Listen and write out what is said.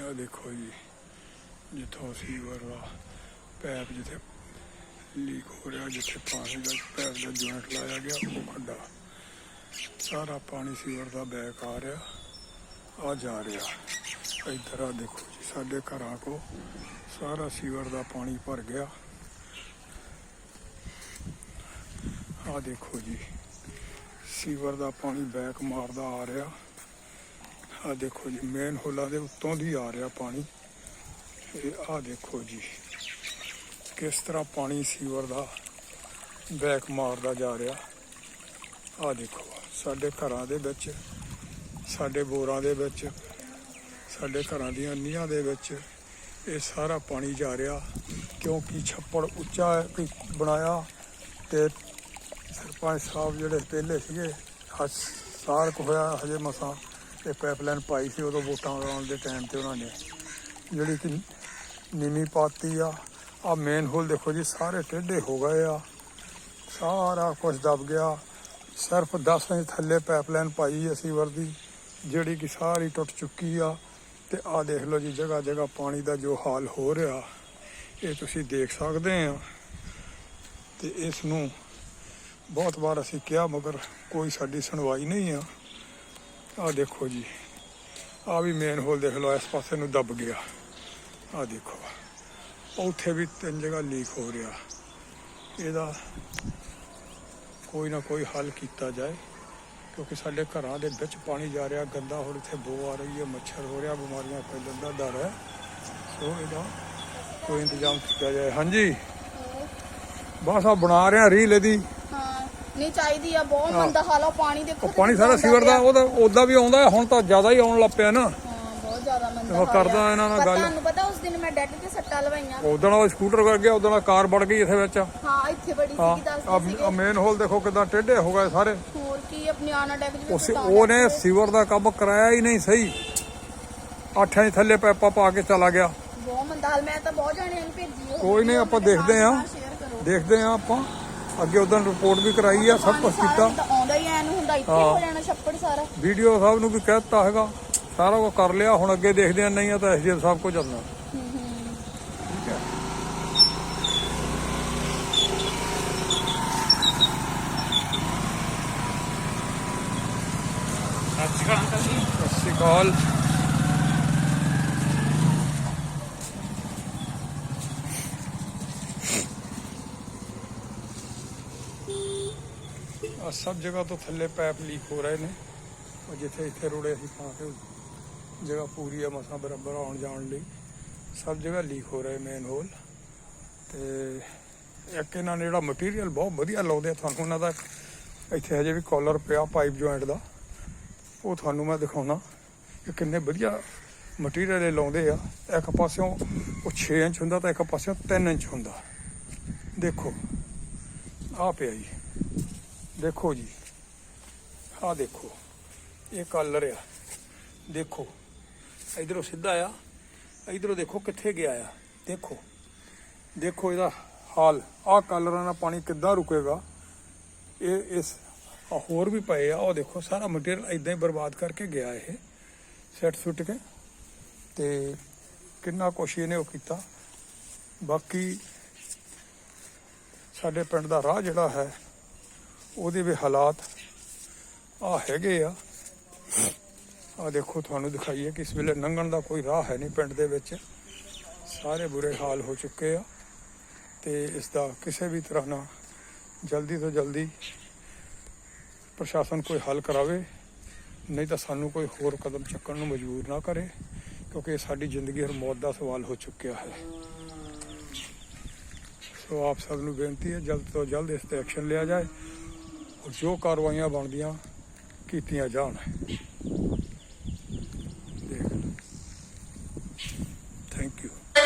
ਆਹ ਦੇਖੋ ਜੀ, ਜਿੱਥੋਂ ਸੀਵਰ ਦਾ ਪੈਪ ਜਿੱਥੇ ਲੀਕ ਹੋ ਰਿਹਾ, ਜਿੱਥੇ ਪਾਣੀ ਦਾ ਪੈਪ ਦਾ ਜੁਆਇੰਟ ਲਾਇਆ ਗਿਆ, ਉਹ ਖੱਡਾ। ਸਾਰਾ ਪਾਣੀ ਸੀਵਰ ਦਾ ਬੈਕ ਆ ਰਿਹਾ, ਆ ਜਾ ਰਿਹਾ। ਇੱਧਰ ਆ ਦੇਖੋ ਜੀ, ਸਾਡੇ ਘਰਾਂ ਕੋ ਸਾਰਾ ਸੀਵਰ ਦਾ ਪਾਣੀ ਭਰ ਗਿਆ। ਆ ਦੇਖੋ ਜੀ ਸੀਵਰ ਦਾ ਪਾਣੀ ਬੈਕ ਮਾਰਦਾ ਆ ਰਿਹਾ। ਆ ਦੇਖੋ ਜੀ ਮੇਨ ਹੋਲਾ ਦੇ ਉੱਤੋਂ ਦੀ ਆ ਰਿਹਾ ਪਾਣੀ। ਇਹ ਆ ਦੇਖੋ ਜੀ, ਕਿਸ ਤਰ੍ਹਾਂ ਪਾਣੀ ਸੀਵਰ ਦਾ ਬੈਕ ਮਾਰਦਾ ਜਾ ਰਿਹਾ। ਆ ਦੇਖੋ, ਸਾਡੇ ਘਰਾਂ ਦੇ ਵਿੱਚ, ਸਾਡੇ ਬੋਰਾਂ ਦੇ ਵਿੱਚ, ਸਾਡੇ ਘਰਾਂ ਦੀਆਂ ਨੀਹਾਂ ਦੇ ਵਿੱਚ ਇਹ ਸਾਰਾ ਪਾਣੀ ਜਾ ਰਿਹਾ, ਕਿਉਂਕਿ ਛੱਪੜ ਉੱਚਾ ਬਣਾਇਆ ਤੇ ਸਰਪੰਚ ਸਾਹਿਬ ਜਿਹੜੇ ਪਹਿਲੇ ਸੀਗੇ ਹਸ ਸਾਲ ਕੁ ਹੋਇਆ ਹਜੇ ਮਸਾਂ। ਇਹ ਪਾਈਪਲਾਈਨ ਪਾਈ ਸੀ ਉਦੋਂ ਵੋਟਾਂ ਆਉਣ ਦੇ ਟਾਈਮ ਤੇ ਉਹਨਾਂ ਨੇ। ਜਿਹੜੀ ਕਿ ਨੀਮੀ ਪਾਤੀ ਆ ਆ ਮੇਨ ਹੋਲ ਦੇਖੋ ਜੀ, ਸਾਰੇ ਟੇਢੇ ਹੋ ਗਏ ਆ। ਸਾਰਾ ਕੁਝ ਦਬ ਗਿਆ। ਸਿਰਫ 10 ਇੰਚ ਥੱਲੇ ਪਾਈਪਲਾਈਨ ਪਾਈ ਅਸੀਂ ਵਰਦੀ, ਜਿਹੜੀ ਕਿ ਸਾਰੀ ਟੁੱਟ ਚੁੱਕੀ ਆ। ਤੇ ਆ ਦੇਖ ਲਓ ਜੀ ਜਗ੍ਹਾ ਜਗ੍ਹਾ ਪਾਣੀ ਦਾ ਜੋ ਹਾਲ ਹੋ ਰਿਹਾ, ਇਹ ਤੁਸੀਂ ਦੇਖ ਸਕਦੇ ਆ। ਤੇ ਇਸ ਨੂੰ ਬਹੁਤ ਵਾਰ ਅਸੀਂ ਕਿਹਾ, ਮਗਰ ਕੋਈ ਸਾਡੀ ਸੁਣਵਾਈ ਨਹੀਂ ਆ। ਆਹ ਦੇਖੋ ਜੀ। ਆ ਵੀ ਮੇਨ ਹੋਲ ਦੇਖ ਲਓ, ਇਸ ਪਾਸੇ ਨੂੰ ਦੱਬ ਗਿਆ। ਆਹ ਦੇਖੋ। ਉੱਥੇ ਵੀ ਤਿੰਨ ਜਗ੍ਹਾ ਲੀਕ ਹੋ ਰਿਹਾ। ਇਹਦਾ ਕੋਈ ਨਾ ਕੋਈ ਹੱਲ ਕੀਤਾ ਜਾਏ, ਕਿਉਂਕਿ ਸਾਡੇ ਘਰਾਂ ਦੇ ਵਿੱਚ ਪਾਣੀ ਜਾ ਰਿਹਾ, ਗੰਦਾ ਹੋਰ ਇੱਥੇ ਬੋ ਆ ਰਹੀ ਹੈ, ਮੱਛਰ ਹੋ ਰਿਹਾ, ਬਿਮਾਰੀਆਂ ਫੈਲਣ ਦਾ ਡਰ ਹੈ। ਸੋ ਇਹਦਾ ਕੋਈ ਇੰਤਜ਼ਾਮ ਕੀਤਾ ਜਾਏ। ਹਾਂਜੀ। ਬਸ ਆ ਬਣਾ ਰਿਹਾ ਰੀਲ ਇਹਦੀ। ਨਹੀਂ ਚਾਹੀਦੀ ਆ ਬਹੁਤ ਹਾਂ। ਮੰਦਾ ਹਾਲ ਆ ਪਾਣੀ ਦੇਖੋ ਉਹ ਪਾਣੀ ਸਾਰਾ ਸੀਵਰ ਦਾ ਉਹਦਾ ਉਹਦਾ ਵੀ ਆਉਂਦਾ ਹੁਣ ਤਾਂ ਜ਼ਿਆਦਾ ਹੀ ਆਉਣ ਲੱਗ ਪਿਆ ਨਾ। ਹਾਂ ਬਹੁਤ ਜ਼ਿਆਦਾ ਮੰਦਾ ਹਾਲ ਕਰਦਾ ਆ। ਇਹਨਾਂ ਨਾਲ ਪਰ ਗੱਲ। ਤੁਹਾਨੂੰ ਪਤਾ ਉਸ ਦਿਨ ਮੈਂ ਡੈਡ ਤੇ ਸੱਟਾਂ ਲਵਾਈਆਂ। ਉਦੋਂ ਉਹ ਸਕੂਟਰ ਕਰ ਗਿਆ ਉਦੋਂ ਕਾਰ ਵੜ ਗਈ ਇੱਥੇ ਵਿੱਚ। ਹਾਂ ਇੱਥੇ ਬੜੀ ਹਾਂ ਸੀਗੀ ਦੱਸਦੇ ਸੀਗੇ। ਆ ਮੇਨ ਹੋਲ ਦੇਖੋ ਕਿਦਾਂ ਟੇਢੇ ਹੋ ਗਏ ਸਾਰੇ। ਹੋਰ ਕੀ ਆਪਣੀ ਉਸ ਉਹਨੇ ਸੀਵਰ ਦਾ ਕੰਮ ਕਰਾਇਆ ਹੀ ਨਹੀਂ ਸਹੀ। ਅੱਠਾਂ ਦੇ ਥੱਲੇ ਪੈਪਾ ਪਾ ਕੇ ਚਲਾ ਗਿਆ। ਬਹੁਤ ਮੰਦਾ ਹਾਲ ਮੈਂ ਤਾਂ ਬਹੁਤ ਜਾਣਿਆਂ ਨੂੰ ਭੇਜੀ ਕੋਈ ਨਹੀਂ, ਆਪਾਂ ਦੇਖਦੇ ਕਰੋ। ਦੇਖਦੇ ਆ ਆਪਾਂ। ਅੱਗੇ ਉਦੋਂ ਰਿਪੋਰਟ ਵੀ ਕਰਾਈ ਆ ਸਭ ਕੁਝ ਕੀਤਾ। ਸਾਰਾ ਆਉਂਦਾ ਹੀ ਐ ਨੂੰ ਹੁੰਦਾ ਇੱਥੇ ਹਾਂ। ਜਾਣਾ ਛੱਪੜ ਸਾਰਾ। ਵੀਡੀਓ ਸਾਹਿਬ ਨੂੰ ਵੀ ਕਹਿ ਦਿੱਤਾ ਹੈਗਾ ਸਾਰਾ ਕੁਝ ਕਰ ਲਿਆ ਹੁਣ ਅੱਗੇ ਦੇਖਦੇ ਆ ਨਹੀਂ ਆ ਤਾਂ ਐਸਡੀਐਮ ਸਾਹਿਬ ਕੋ ਚੱਲਣਾ। ਠੀਕ ਹੈ। ਸਤਿ ਸ਼੍ਰੀ ਅਕਾਲ। ਆ ਸਭ ਜਗ੍ਹਾ ਤੋਂ ਥੱਲੇ ਪਾਈਪ ਲੀਕ ਹੋ ਰਹੇ ਨੇ। ਉਹ ਜਿੱਥੇ ਇੱਥੇ ਰੋੜੇ ਅਸੀਂ ਪਾ ਕੇ ਜਗ੍ਹਾ ਪੂਰੀ ਆ, ਮਸਾਂ ਬਰਾਬਰ ਆਉਣ ਜਾਣ ਲਈ। ਸਭ ਜਗ੍ਹਾ ਲੀਕ ਹੋ ਰਹੇ ਮੇਨ ਹੋਲ ਤੇ ਇੱਕ ਇਹਨਾਂ ਨੇ ਜਿਹੜਾ ਮਟੀਰੀਅਲ ਬਹੁਤ ਵਧੀਆ ਲਾਉਂਦੇ ਆ, ਤੁਹਾਨੂੰ ਉਹਨਾਂ ਦਾ ਇੱਥੇ ਹਜੇ ਵੀ ਕਾਲਰ ਪਿਆ ਪਾਈਪ ਜੁਆਇੰਟ ਦਾ। ਉਹ ਤੁਹਾਨੂੰ ਮੈਂ ਦਿਖਾਉਣਾ ਕਿ ਕਿੰਨੇ ਵਧੀਆ ਮਟੀਰੀਅਲ ਇਹ ਲਾਉਂਦੇ ਆ। ਇੱਕ ਪਾਸਿਓਂ ਉਹ 6 ਇੰਚ ਹੁੰਦਾ ਤਾਂ ਇੱਕ ਪਾਸਿਓਂ 3 ਇੰਚ ਹੁੰਦਾ। ਦੇਖੋ ਆ ਪਿਆ ਜੀ। ਦੇਖੋ ਜੀ ਆ ਦੇਖੋ, ਇਹ ਕਾਲਰ ਆ। ਦੇਖੋ, ਇਧਰੋਂ ਸਿੱਧਾ ਆ, ਇਧਰੋਂ ਦੇਖੋ ਕਿੱਥੇ ਗਿਆ ਆ। ਦੇਖੋ ਦੇਖੋ ਇਹਦਾ ਹਾਲ ਆ ਕਾਲਰਾਂ ਨਾਲ ਪਾਣੀ ਕਿੱਦਾਂ ਰੁਕੇਗਾ। ਇਹ, ਇਸ ਹੋਰ ਵੀ ਪਏ ਆ ਉਹ ਦੇਖੋ, ਸਾਰਾ ਮਟੀਰੀਅਲ ਇਦਾਂ ਹੀ ਬਰਬਾਦ ਕਰਕੇ ਗਿਆ ਇਹ ਸੈੱਟ ਸੁੱਟ ਕੇ। ਤੇ ਕਿੰਨਾ ਕੁਛ ਇਹਨੇ ਉਹ ਕੀਤਾ। ਬਾਕੀ ਸਾਡੇ ਪਿੰਡ ਦਾ ਰਾਹ ਜਿਹੜਾ ਹੈ ਉਹਦੇ ਵੀ ਹਾਲਾਤ ਆ ਹੈਗੇ ਆ। ਆ ਦੇਖੋ, ਤੁਹਾਨੂੰ ਦਿਖਾਈਏ ਕਿ ਇਸ ਵੇਲੇ ਲੰਘਣ ਦਾ ਕੋਈ ਰਾਹ ਹੈ ਨਹੀਂ ਪਿੰਡ ਦੇ ਵਿੱਚ। ਸਾਰੇ ਬੁਰੇ ਹਾਲ ਹੋ ਚੁੱਕੇ ਆ ਤੇ ਇਸ ਦਾ ਕਿਸੇ ਵੀ ਤਰ੍ਹਾਂ ਨਾਲ ਜਲਦੀ ਤੋਂ ਜਲਦੀ ਪ੍ਰਸ਼ਾਸਨ ਕੋਈ ਹੱਲ ਕਰਾਵੇ, ਨਹੀਂ ਤਾਂ ਸਾਨੂੰ ਕੋਈ ਹੋਰ ਕਦਮ ਚੱਕਣ ਨੂੰ ਮਜਬੂਰ ਨਾ ਕਰੇ, ਕਿਉਂਕਿ ਸਾਡੀ ਜ਼ਿੰਦਗੀ ਹਰ ਮੌਤ ਦਾ ਸਵਾਲ ਹੋ ਚੁੱਕਿਆ ਹੈ। ਸੋ ਆਪ ਸਭ ਨੂੰ ਬੇਨਤੀ ਹੈ, ਜਲਦ ਤੋਂ ਜਲਦ ਇਸ ਤੇ ਐਕਸ਼ਨ ਲਿਆ ਜਾਏ। ਜੋ ਕਾਰਵਾਈਆਂ ਬਣਦੀਆਂ ਕੀਤੀਆਂ ਜਾਣ।